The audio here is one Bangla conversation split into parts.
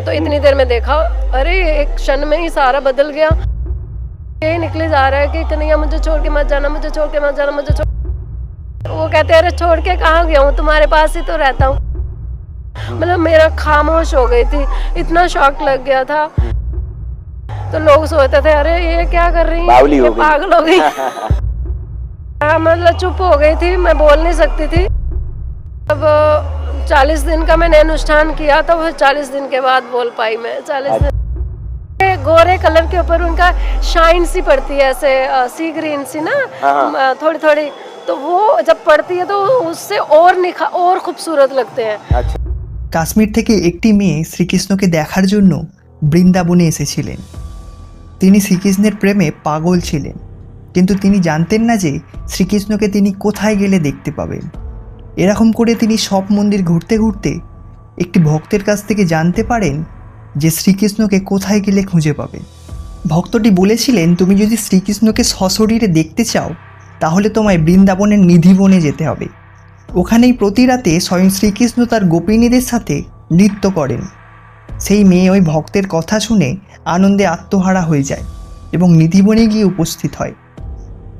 है तो इतनी देर में देखा। अरे एक क्षण में ही सारा बदल गया। यही निकले जा रहा है कि कन्हैया मुझे छोड़ के मत जाना मुझे छोड़ के मत जाना मुझे छोड़ वो कहते हैं अरे छोड़ के कहाँ गया हूँ? तुम्हारे पास ही तो रहता हूँ। मतलब मेरा खामोश हो गई थी। इतना शौक लग गया था। तो लोग सोचते थे अरे ये क्या कर रही है? ये। पागल हो गई। हाँ, मतलब चुप हो गई थी। मैं बोल नहीं सकती थी। अब चालीस दिन का मैंने अनुष्ठान किया तो वो चालीस दिन के बाद बोल पाई मैं चालीस दिन ये गोरे कलर के ऊपर उनका शाइन सी पड़ती है ऐसे अ, सी ग्रीन सी ना हाँ। अ, थोड़ी थोड़ी तो वो जब पड़ती है तो उससे और निखा और खूबसूरत लगते हैं আচ্ছা কাশ্মীর থেকে একটি মেয়ে শ্রীকৃষ্ণকে দেখার জন্য বৃন্দাবনে এসেছিলেন তিনি শ্রীকৃষ্ণের প্রেমে পাগল ছিলেন কিন্তু তিনি জানতেন না যে শ্রীকৃষ্ণকে তিনি কোথায় গেলে দেখতে পাবেন এরকম করে তিনি সব মন্দির ঘুরতে ঘুরতে একটি ভক্তের কাছ থেকে জানতে পারেন যে শ্রীকৃষ্ণকে কোথায় গেলে খুঁজে পাবে। ভক্তটি বলেছিলেন, তুমি যদি শ্রীকৃষ্ণকে সশরীরে দেখতে চাও, তাহলে তোমায় বৃন্দাবনের নিধিবনে যেতে হবে। ওখানেই প্রতি রাতে স্বয়ং শ্রীকৃষ্ণ তার গোপিনীদের সাথে নৃত্য করেন। সেই মেয়ে ওই ভক্তের কথা শুনে আনন্দে আত্মহারা হয়ে যায় এবং নিধিবনে গিয়ে উপস্থিত হয়।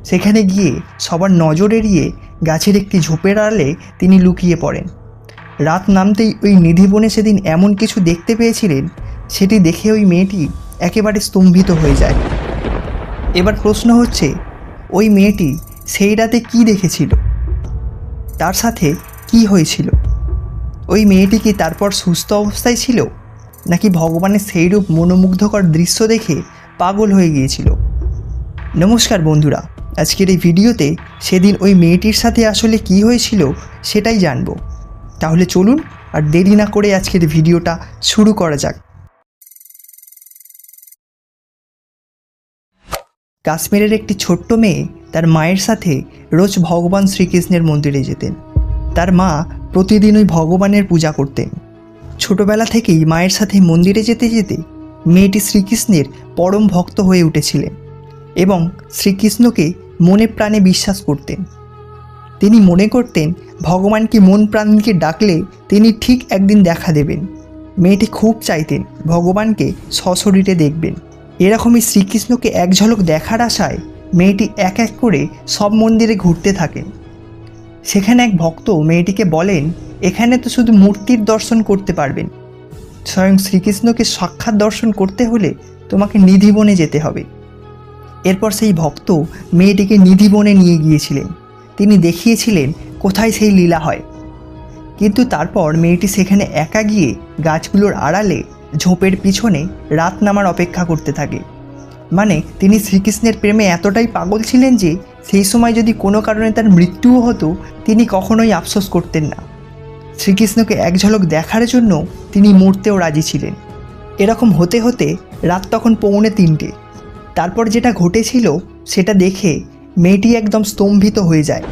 সেখানে গিয়ে সবার নজর এড়িয়ে গাছের একটি ঝোপের আড়ালে তিনি লুকিয়ে পড়েন। রাত নামতেই ওই নিধিবনে সেদিন এমন কিছু দেখতে পেয়েছিলেন, সেটি দেখে ওই মেয়েটি একেবারে স্তম্ভিত হয়ে যায়। এবার প্রশ্ন হচ্ছে, ওই মেয়েটি সেই রাতে কি দেখেছিল? তার সাথে কি হয়েছিল? ওই মেয়েটি কি তারপর সুস্থ অবস্থায় ছিল? নাকি ভগবানের সেইরূপ মনোমুগ্ধকর দৃশ্য দেখে পাগল হয়ে গিয়েছিল? নমস্কার বন্ধুরা আজকের এই ভিডিওতে সেদিন ওই মেয়েটির সাথে আসলে কি হয়েছিল সেটাই জানব। তাহলে চলুন আর দেরি না করে আজকের ভিডিওটা শুরু করা যাক। কাশ্মীরের একটি ছোট্ট মেয়ে তার মায়ের সাথে রোজ ভগবান শ্রীকৃষ্ণের মন্দিরে যেতেন। তার মা প্রতিদিন ওই ভগবানের পূজা করতেন। ছোটবেলা থেকেই মায়ের সাথে মন্দিরে যেতে যেতে মেয়েটি শ্রীকৃষ্ণের পরম ভক্ত হয়ে উঠেছিলেন এবং শ্রীকৃষ্ণকে মনে প্রাণে বিশ্বাস করতেন। তিনি মনে করতেন ভগবানকে মন প্রাণকে ডাকলে তিনি ঠিক একদিন দেখা দেবেন। মেয়েটি খুব চাইতেন ভগবানকে সশরীরে দেখবেন। এরকমই শ্রীকৃষ্ণকে এক ঝলক দেখার আশায় মেয়েটি এক এক করে সব মন্দিরে ঘুরতে থাকেন। সেখানে এক ভক্ত মেয়েটিকে বলেন, এখানে তো শুধু মূর্তির দর্শন করতে পারবেন। স্বয়ং শ্রীকৃষ্ণকে সাক্ষাৎ দর্শন করতে হলে তোমাকে নিধিবনে যেতে হবে। এরপর সেই ভক্ত মেয়েটিকে নিধিবনে নিয়ে গিয়েছিলেন। তিনি দেখিয়েছিলেন কোথায় সেই লীলা হয়। কিন্তু তারপর মেয়েটি সেখানে একা গিয়ে গাছগুলোর আড়ালে ঝোপের পিছনে রাত নামার অপেক্ষা করতে থাকে। মানে তিনি শ্রীকৃষ্ণের প্রেমে এতটাই পাগল ছিলেন যে সেই সময় যদি কোনো কারণে তার মৃত্যুও হতো, তিনি কখনোই আফসোস করতেন না। শ্রীকৃষ্ণকে এক ঝলক দেখার জন্য তিনি মরতেও রাজি ছিলেন। এরকম হতে হতে রাত তখন পৌনে তিনটে। তারপর যেটা ঘটেছিল, সেটা দেখে মেয়েটি একদম স্তম্ভিত হয়ে যায়।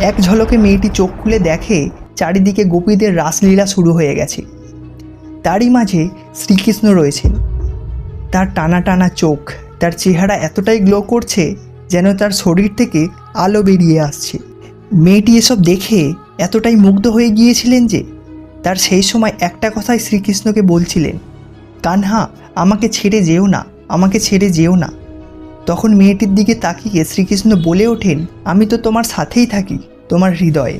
এক ঝলকে মেয়েটি চোখ খুলে দেখে চারিদিকে গোপীদের রাসলীলা শুরু হয়ে গেছে। তারই মাঝে শ্রীকৃষ্ণ রয়েছেন তার টানা টানা চোখ, তার চেহারা এতটাই গ্লো করছে যেন তার শরীর থেকে আলো বেরিয়ে আসছে। মেয়েটি এসব দেখে এতটাই মুগ্ধ হয়ে গিয়েছিলেন যে, তার সেই সময় একটা কথাই শ্রীকৃষ্ণকে বলছিলেন, কানহা, আমাকে ছেড়ে যেও না। আমাকে ছেড়ে যেও না। তখন মেয়েটির দিকে তাকিয়ে শ্রীকৃষ্ণ বলে ওঠেন, আমি তো তোমার সাথেই থাকি, তোমার হৃদয়ে।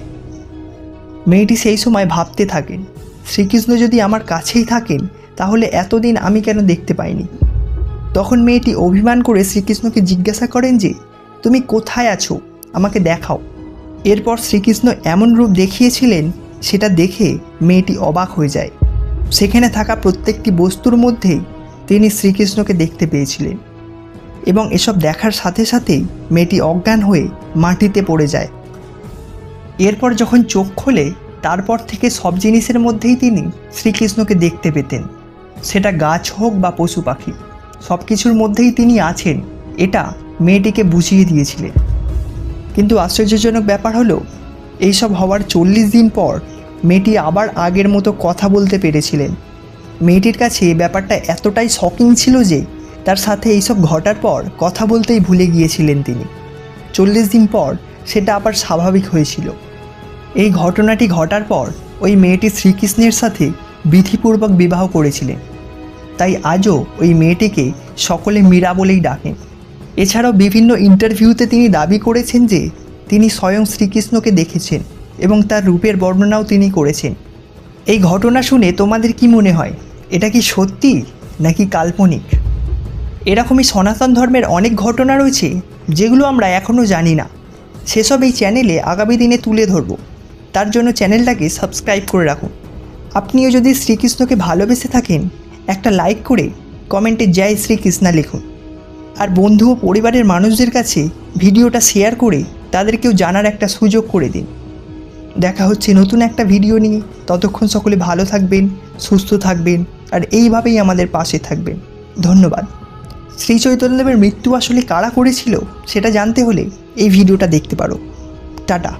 মেয়েটি সেই সময় ভাবতে থাকেন, শ্রীকৃষ্ণ যদি আমার কাছেই থাকেন, তাহলে এতদিন আমি কেন দেখতে পাইনি? তখন মেয়েটি অভিমান করে শ্রীকৃষ্ণকে জিজ্ঞাসা করেন যে, তুমি কোথায় আছো? আমাকে দেখাও। এরপর শ্রীকৃষ্ণ এমন রূপ দেখিয়েছিলেন, সেটা দেখে মেয়েটি অবাক হয়ে যায়। সেখানে থাকা প্রত্যেকটি বস্তুর মধ্যেই তিনি শ্রীকৃষ্ণকে দেখতে পেয়েছিলেন এবং এসব দেখার সাথে সাথেই মেয়েটি অজ্ঞান হয়ে মাটিতে পড়ে যায়। এরপর যখন চোখ খোলে, তারপর থেকে সব জিনিসের মধ্যেই তিনি শ্রীকৃষ্ণকে দেখতে পেতেন। সেটা গাছ হোক বা পশু পাখি সব কিছুর মধ্যেই তিনি আছেন, এটা মেয়েটিকে বুঝিয়ে দিয়েছিলেন। কিন্তু আশ্চর্যজনক ব্যাপার হলো, এইসব হওয়ার চল্লিশ দিন পর মেয়েটি আবার আগের মতো কথা বলতে পেরেছিলেন। মেয়েটির কাছে ব্যাপারটা এতটাই শকিং ছিল যে তার সাথে এইসব ঘটার পর কথা বলতেই ভুলে গিয়েছিলেন তিনি। চল্লিশ দিন পর সেটা আবার স্বাভাবিক হয়েছিল। এই ঘটনাটি ঘটার পর ওই মেয়েটি শ্রীকৃষ্ণের সাথে বিধিপূর্বক বিবাহ করেছিলেন। তাই আজও ওই মেয়েটিকে সকলে মীরা বলেই ডাকেন। এছাড়াও বিভিন্ন ইন্টারভিউতে তিনি দাবি করেছেন যে তিনি স্বয়ং শ্রীকৃষ্ণকে দেখেছেন এবং তার রূপের বর্ণনাও তিনি করেছেন। এই ঘটনা শুনে তোমাদের কি মনে হয়? এটা কি সত্যি নাকি কাল্পনিক? এরকমই সনাতন ধর্মের অনেক ঘটনা রয়েছে যেগুলো আমরা এখনও জানি না। সেসব এই চ্যানেলে আগামী দিনে তুলে ধরব। তার জন্য চ্যানেলটাকে সাবস্ক্রাইব করে রাখুন। আপনিও যদি শ্রীকৃষ্ণকে ভালোবেসে থাকেন, একটা লাইক করে কমেন্টে জয় শ্রীকৃষ্ণা লিখুন। আর বন্ধু ও পরিবারের মানুষদের কাছে ভিডিওটা শেয়ার করে তাদেরকেও জানার একটা সুযোগ করে দিন। দেখা হচ্ছে নতুন একটা ভিডিও নিয়ে। ততক্ষণ সকলে ভালো থাকবেন, সুস্থ থাকবেন। আর এইভাবেই আমাদের পাশে থাকবে। ধন্যবাদ। শ্রী চৈতন্যদেবের মৃত্যু আসলে কারা করেছিল, সেটা জানতে হলে এই ভিডিওটা দেখতে পারো। টাটা।